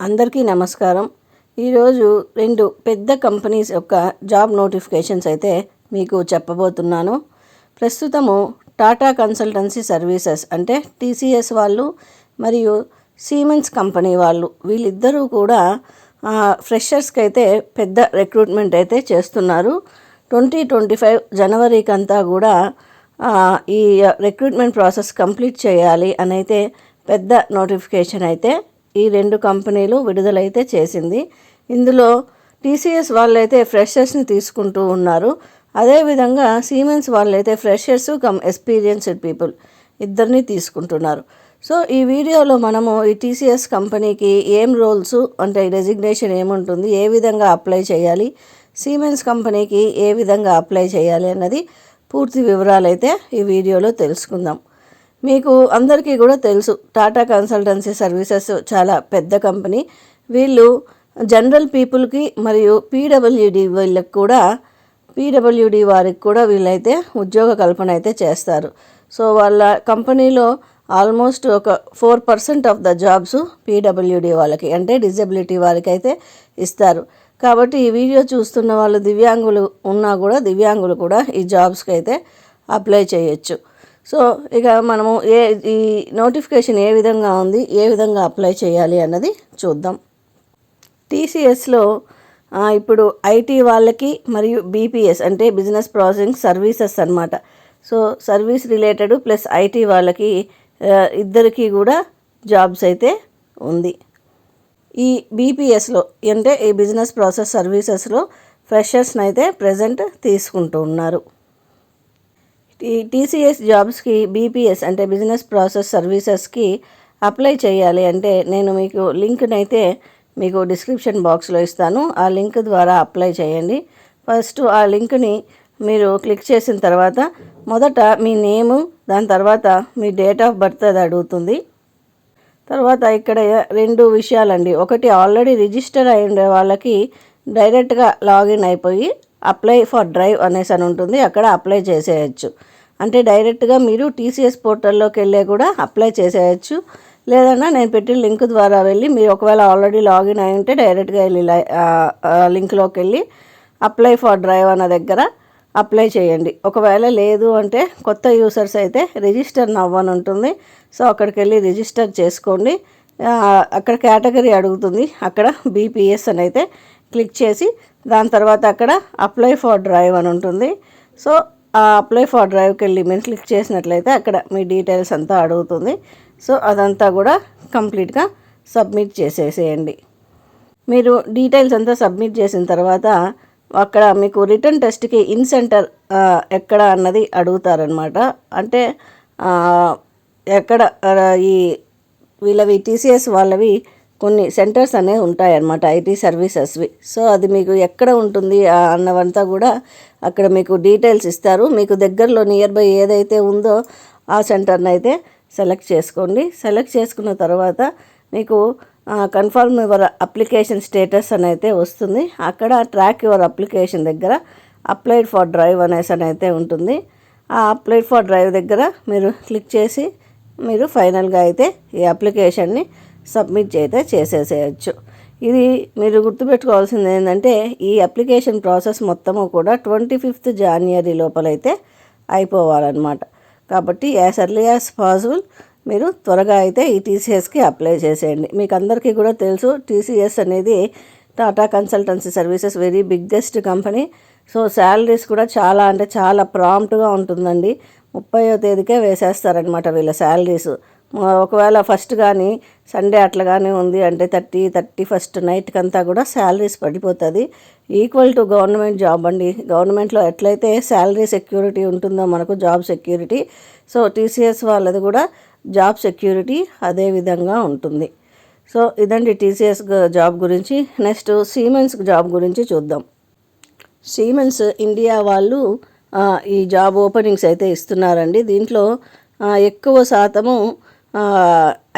అందరికీ నమస్కారం. ఈరోజు రెండు పెద్ద కంపెనీస్ యొక్క జాబ్ నోటిఫికేషన్స్ అయితే మీకు చెప్పబోతున్నాను. ప్రస్తుతము టాటా కన్సల్టెన్సీ సర్వీసెస్ అంటే టీసీఎస్ వాళ్ళు మరియు సీమెన్స్ కంపెనీ వాళ్ళు వీళ్ళిద్దరూ కూడా ఫ్రెషర్స్కి అయితే పెద్ద రిక్రూట్మెంట్ అయితే చేస్తున్నారు. ట్వంటీ ట్వంటీ ఫైవ్ జనవరికి అంతా కూడా ఈ రిక్రూట్మెంట్ ప్రాసెస్ కంప్లీట్ చేయాలి అని అయితే పెద్ద నోటిఫికేషన్ అయితే ఈ రెండు కంపెనీలు విడుదలైతే చేసింది. ఇందులో టీసీఎస్ వాళ్ళైతే ఫ్రెషర్స్ని తీసుకుంటూ ఉన్నారు. అదేవిధంగా సీమెన్స్ వాళ్ళైతే ఫ్రెషర్స్ కమ్ ఎక్స్పీరియన్స్డ్ పీపుల్ ఇద్దరిని తీసుకుంటున్నారు. సో ఈ వీడియోలో మనము ఈ టీసీఎస్ కంపెనీకి ఏం రోల్స్ అంటే రెజిగ్నేషన్ ఏముంటుంది ఏ విధంగా అప్లై చేయాలి సీమెన్స్ కంపెనీకి ఏ విధంగా అప్లై చేయాలి అన్నది పూర్తి వివరాలు అయితే ఈ వీడియోలో తెలుసుకుందాం. మీకు అందరికీ కూడా తెలుసు టాటా కన్సల్టెన్సీ సర్వీసెస్ చాలా పెద్ద కంపెనీ. వీళ్ళు జనరల్ పీపుల్కి మరియు పీడబ్ల్యూడి వీళ్ళకి కూడా పీడబ్ల్యూడి వారికి కూడా వీళ్ళైతే ఉద్యోగ కల్పన అయితే చేస్తారు. సో వాళ్ళ కంపెనీలో ఆల్మోస్ట్ ఒక four percent of the jobs PWD వాళ్ళకి అంటే డిజబిలిటీ వారికి అయితే ఇస్తారు. కాబట్టి ఈ వీడియో చూస్తున్న వాళ్ళు దివ్యాంగులు ఉన్నా కూడా దివ్యాంగులు కూడా ఈ జాబ్స్కి అయితే అప్లై చేయొచ్చు. సో ఇక మనము ఏ ఈ నోటిఫికేషన్ ఏ విధంగా ఉంది ఏ విధంగా అప్లై చేయాలి అన్నది చూద్దాం. టీసీఎస్లో ఇప్పుడు ఐటీ వాళ్ళకి మరియు బీపీఎస్ అంటే బిజినెస్ ప్రాసెసింగ్ సర్వీసెస్ అన్నమాట. So service related plus IT వాళ్ళకి ఇద్దరికి కూడా జాబ్స్ అయితే ఉంది. ఈ బీపీఎస్లో అంటే ఈ బిజినెస్ ప్రాసెస్ సర్వీసెస్లో ఫ్రెషర్స్ని అయితే ప్రజెంట్ తీసుకుంటూ ఉన్నారు. టీ టీసీఎస్ జాబ్స్కి బీపీఎస్ అంటే బిజినెస్ ప్రాసెస్ సర్వీసెస్కి అప్లై చేయాలి అంటే నేను మీకు లింక్ని అయితే మీకు డిస్క్రిప్షన్ బాక్స్లో ఇస్తాను. ఆ లింక్ ద్వారా అప్లై చేయండి. ఫస్ట్ ఆ లింక్ని మీరు క్లిక్ చేసిన తర్వాత మొదట మీ నేము దాని తర్వాత మీ డేట్ ఆఫ్ బర్త్ అది అడుగుతుంది. తర్వాత ఇక్కడ రెండు విషయాలండి. ఒకటి ఆల్రెడీ రిజిస్టర్ అయి ఉండే వాళ్ళకి డైరెక్ట్గా లాగిన్ అయిపోయి అప్లై ఫర్ డ్రైవ్ అనేసి అని ఉంటుంది. అక్కడ అప్లై చేసేయచ్చు. అంటే డైరెక్ట్గా మీరు టీసీఎస్ పోర్టల్లోకి వెళ్ళే కూడా అప్లై చేసేయచ్చు. లేదన్నా నేను పెట్టిన లింక్ ద్వారా వెళ్ళి మీరు ఒకవేళ ఆల్రెడీ లాగిన్ అయి ఉంటే డైరెక్ట్గా వెళ్ళి లై- లింక్లోకి వెళ్ళి అప్లై ఫర్ డ్రైవ్ అన్న దగ్గర అప్లై చేయండి. ఒకవేళ లేదు అంటే కొత్త యూసర్స్ అయితే రిజిస్టర్ నవ్వని ఉంటుంది. సో అక్కడికి వెళ్ళి రిజిస్టర్ చేసుకోండి. అక్కడ కేటగిరీ అడుగుతుంది. అక్కడ బీపీఎస్ అని అయితే క్లిక్ చేసి దాని తర్వాత అక్కడ అప్లై ఫర్ డ్రైవ్ అని ఉంటుంది. సో ఆ అప్లై ఫర్ డ్రైవ్కి వెళ్ళి మేము క్లిక్ చేసినట్లయితే అక్కడ మీ డీటెయిల్స్ అంతా అడుగుతుంది. సో అదంతా కూడా కంప్లీట్గా సబ్మిట్ చేసేసేయండి. మీరు డీటెయిల్స్ అంతా సబ్మిట్ చేసిన తర్వాత అక్కడ మీకు రిటర్న్ టెస్ట్కి ఇన్ సెంటర్ ఎక్కడ అన్నది అడుగుతారనమాట అంటే ఎక్కడ ఈ వీళ్ళవి టీసీఎస్ వాళ్ళవి కొన్ని సెంటర్స్ అనేవి ఉంటాయన్నమాట ఐటీ సర్వీసెస్వి సో అది మీకు ఎక్కడ ఉంటుంది అన్నవంతా కూడా అక్కడ మీకు డీటెయిల్స్ ఇస్తారు. మీకు దగ్గరలో నియర్ బై ఏదైతే ఉందో ఆ సెంటర్ని అయితే సెలెక్ట్ చేసుకోండి. సెలెక్ట్ చేసుకున్న తర్వాత మీకు కన్ఫర్మ్ యువర్ అప్లికేషన్ స్టేటస్ అని అయితే వస్తుంది. అక్కడ ట్రాక్ యువర్ అప్లికేషన్ దగ్గర అప్లైడ్ ఫర్ డ్రైవ్ అనేసి అని అయితే ఉంటుంది. ఆ అప్లైడ్ ఫర్ డ్రైవ్ దగ్గర మీరు క్లిక్ చేసి మీరు ఫైనల్గా అయితే ఈ అప్లికేషన్ని సబ్మిట్ అయితే చేసేసేయచ్చు. ఇది మీరు గుర్తుపెట్టుకోవాల్సింది ఏంటంటే ఈ అప్లికేషన్ ప్రాసెస్ మొత్తము కూడా ట్వంటీ ఫిఫ్త్ జాన్వరి లోపలైతే అయిపోవాలన్నమాట. కాబట్టి యాజ్ ఎర్లీ యాజ్ పాసిబుల్ మీరు త్వరగా అయితే ఈ టీసీఎస్కి అప్లై చేసేయండి. మీకు అందరికీ కూడా తెలుసు టీసీఎస్ అనేది Tata consultancy services very biggest company. So salaries కూడా చాలా అంటే చాలా ప్రాంప్ట్గా ఉంటుందండి. ముప్పైవ తేదీకే వేసేస్తారనమాట వీళ్ళ శాలరీస్ ఒకవేళ ఫస్ట్ కానీ సండే అట్లా కానీ ఉంది అంటే థర్టీ థర్టీ ఫస్ట్ నైట్కి అంతా కూడా శాలరీస్ పడిపోతుంది. ఈక్వల్ టు గవర్నమెంట్ జాబ్ అండి. గవర్నమెంట్లో ఎట్లయితే శాలరీ సెక్యూరిటీ ఉంటుందో మనకు జాబ్ సెక్యూరిటీ సో టీసీఎస్ వాళ్ళది కూడా జాబ్ సెక్యూరిటీ అదే విధంగా ఉంటుంది. సో ఇదండి టీసీఎస్ జాబ్ గురించి. నెక్స్ట్ సీమెన్స్ జాబ్ గురించి చూద్దాం. సీమెన్స్ ఇండియా వాళ్ళు ఈ జాబ్ ఓపెనింగ్స్ అయితే ఇస్తున్నారండి. దీంట్లో ఎక్కువ శాతము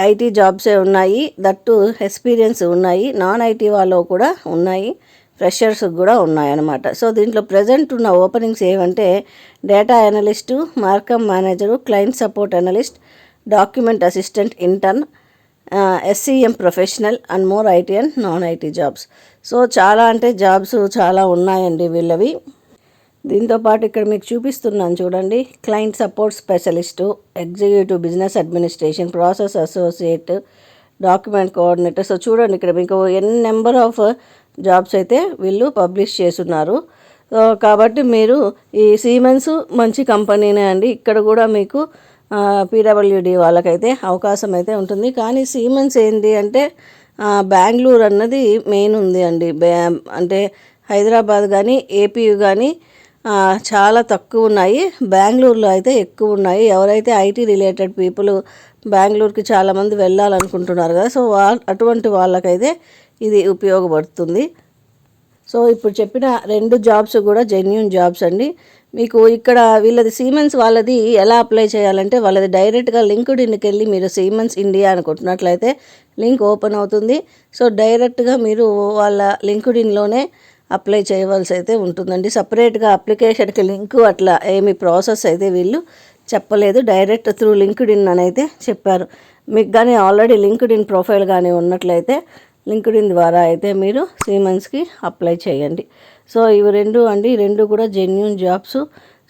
ఐటీ జాబ్సే ఉన్నాయి దట్టు ఎక్స్పీరియన్స్ ఉన్నాయి నాన్ ఐటీ వాళ్ళు కూడా ఉన్నాయి ఫ్రెషర్స్ కూడా ఉన్నాయన్నమాట. సో దీంట్లో ప్రజెంట్ ఉన్న ఓపెనింగ్స్ ఏమంటే data analyst marcom manager client support analyst document assistant intern SCM professional and more IT and non IT jobs. So చాలా అంటే జాబ్స్ చాలా ఉన్నాయండి వీళ్ళవి. దీంతో పాటు ఇక్కడ మీకు చూపిస్తున్నాను చూడండి client support specialist executive business administration process associate document coordinator so చూడండి ఇక్కడ మీకు ఎన్ నెంబర్ ఆఫ్ జాబ్స్ అయితే వీళ్ళు పబ్లిష్ చేస్తున్నారు. కాబట్టి మీరు ఈ సీమెన్స్ మంచి కంపెనీనే అండి. ఇక్కడ కూడా మీకు పీడబ్ల్యూడి వాళ్ళకైతే అవకాశం అయితే ఉంటుంది. కానీ సీమెన్స్ ఏంటి అంటే బెంగళూరు అన్నది మెయిన్ ఉంది అండి. బ్యా- అంటే హైదరాబాద్ కానీ ఏపీ కానీ చాలా తక్కువ ఉన్నాయి. బెంగళూరులో అయితే ఎక్కువ ఉన్నాయి. ఎవరైతే ఐటీ రిలేటెడ్ పీపుల్ బెంగళూరుకి చాలామంది వెళ్ళాలనుకుంటున్నారు కదా సో వా అటువంటి వాళ్ళకైతే ఇది ఉపయోగపడుతుంది. సో ఇప్పుడు చెప్పిన రెండు జాబ్స్ కూడా జెన్యున్ జాబ్స్ అండి. మీకు ఇక్కడ వీళ్ళది సీమెన్స్ వాళ్ళది ఎలా అప్లై చేయాలంటే వాళ్ళది డైరెక్ట్గా లింక్డ్ ఇన్కి వెళ్ళి మీరు సీమెన్స్ ఇండియా అనుకుంటున్నట్లయితే లింక్ ఓపెన్ అవుతుంది. సో డైరెక్ట్గా మీరు వాళ్ళ లింక్డ్ ఇన్లోనే అప్లై చేయవలసి అయితే ఉంటుందండి. సపరేట్గా అప్లికేషన్కి లింక్ అట్లా ఏమి ప్రాసెస్ అయితే వీళ్ళు చెప్పలేదు. డైరెక్ట్ త్రూ లింక్డ్ ఇన్ అని అయితే చెప్పారు. మీకు కానీ ఆల్రెడీ లింక్డ్ ఇన్ ప్రొఫైల్ కానీ ఉన్నట్లయితే లింక్డ్ ఇన్ ద్వారా అయితే మీరు సీమెన్స్కి అప్లై చేయండి. సో ఇవి రెండు అండి. రెండు కూడా జెన్యున్ జాబ్స్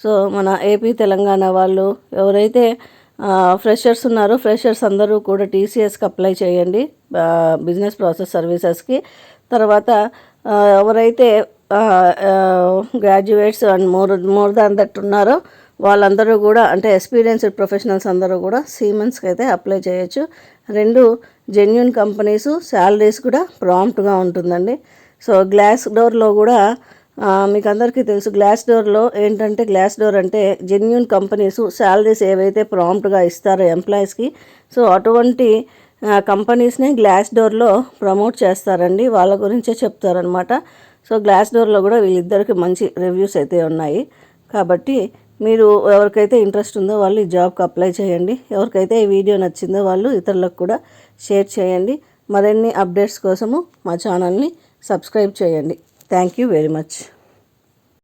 సో మన ఏపీ తెలంగాణ వాళ్ళు ఎవరైతే ఫ్రెషర్స్ ఉన్నారో ఫ్రెషర్స్ అందరూ కూడా టీసీఎస్కి అప్లై చేయండి. బిజినెస్ ప్రాసెస్ సర్వీసెస్కి తర్వాత ఎవరైతే graduates and more more than that ఉన్నారో వాళ్ళందరూ కూడా అంటే ఎక్స్పీరియన్స్డ్ ప్రొఫెషనల్స్ అందరూ కూడా సీమెన్స్కి అయితే అప్లై చేయొచ్చు. రెండు జెన్యున్ కంపెనీస్ శాలరీస్ కూడా ప్రాంప్ట్గా ఉంటుందండి. సో గ్లాస్ డోర్లో కూడా మీకు అందరికీ తెలుసు గ్లాస్ డోర్లో ఏంటంటే గ్లాస్ డోర్ అంటే జెన్యున్ కంపెనీస్ శాలరీస్ ఏవైతే ప్రాంప్ట్గా ఇస్తారో ఎంప్లాయీస్కి సో అటువంటి కంపెనీస్నే గ్లాస్ డోర్లో ప్రమోట్ చేస్తారండి. వాళ్ళ గురించే చెప్తారనమాట సో గ్లాస్ డోర్లో కూడా వీళ్ళిద్దరికి మంచి రివ్యూస్ అయితే ఉన్నాయి. కాబట్టి మీరు ఎవరికైతే ఇంట్రెస్ట్ ఉందో వాళ్ళు ఈ జాబ్కి అప్లై చేయండి. ఎవరికైతే ఈ వీడియో నచ్చిందో వాళ్ళు ఇతరులకు కూడా షేర్ చేయండి. మరిన్ని అప్డేట్స్ కోసము మా ఛానల్ని సబ్స్క్రైబ్ చేయండి. Thank you very much.